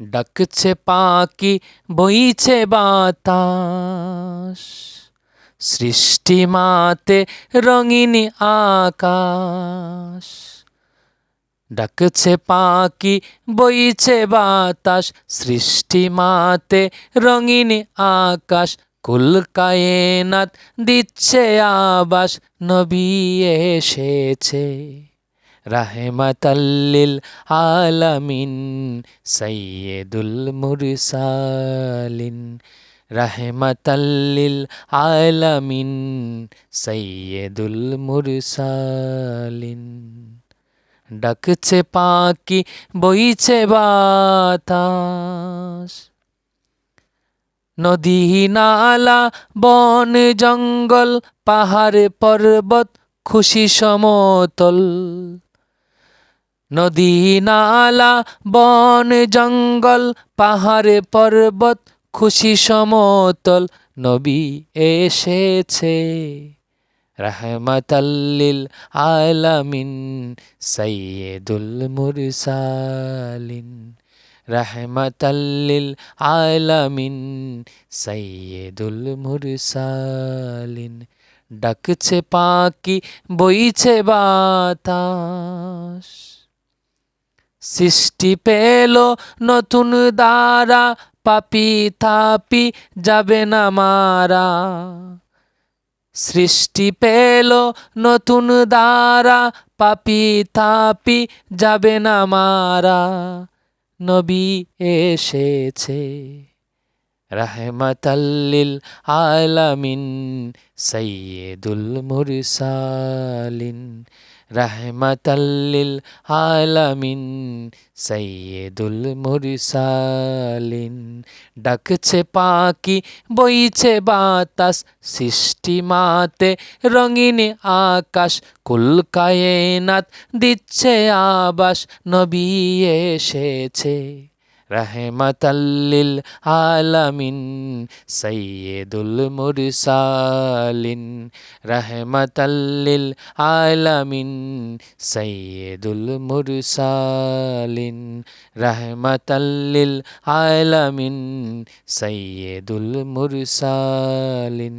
ডাকছে পাকি বইছে বাতাস সৃষ্টি মাতে রঙিন আকাশ ডাকছে পাকি বইছে বাতাস সৃষ্টি মাতে রঙিন আকাশ কুল কায়েনাত দিচ্ছে আবাস নবী এসেছে রাহেমাতাল্লিল আলামিন সৈয়দুল মুরসালিন। রাহেমাতাল্লিল আলামিন সৈয়দুল মুরসালিন। ডাকছে পাকি বইছে বাতাস। নদী নালা, বন জঙ্গল, পাহাড় পর্বত, খুশি সমতল। নদী নালা, বন, জঙ্গল, পাহাড় পর্বত, খুশি সমতল, নবী এসেছে। রহমতাল্লিল আলামিন সৈয়দুল মুরসালিন। রহমতাল্লিল আলামিন সৈয়দুল মুরসালিন। ডাকছে পাকি বইছে বাতাস। সৃষ্টি পেল নতুন দ্বারা, পাপি থাপি যাবে না মারা। সৃষ্টি পেল নতুন দ্বারা, পাপি থাপি যাবে না মারা। নবী এসেছে। রহমতাল্লিল আলামিন সৈয়দুল মুরসালিন রহমতাল্লিল আলামিন সৈয়দুল মুরসালিন ডাকছে পাকি বইছে বাতাস, সৃষ্টি মাতে রঙিন আকাশ কুল কায়েনাত দিচ্ছে আবাস, নবী এসেছে। রহমতাল্লিল আলামিন সৈয়দুল মুরসালিন রহমতাল্লিল আলামিন সৈয়দুল মুরসালিন রহমতাল্লিল আলামিন সৈয়দুল মুরসালিন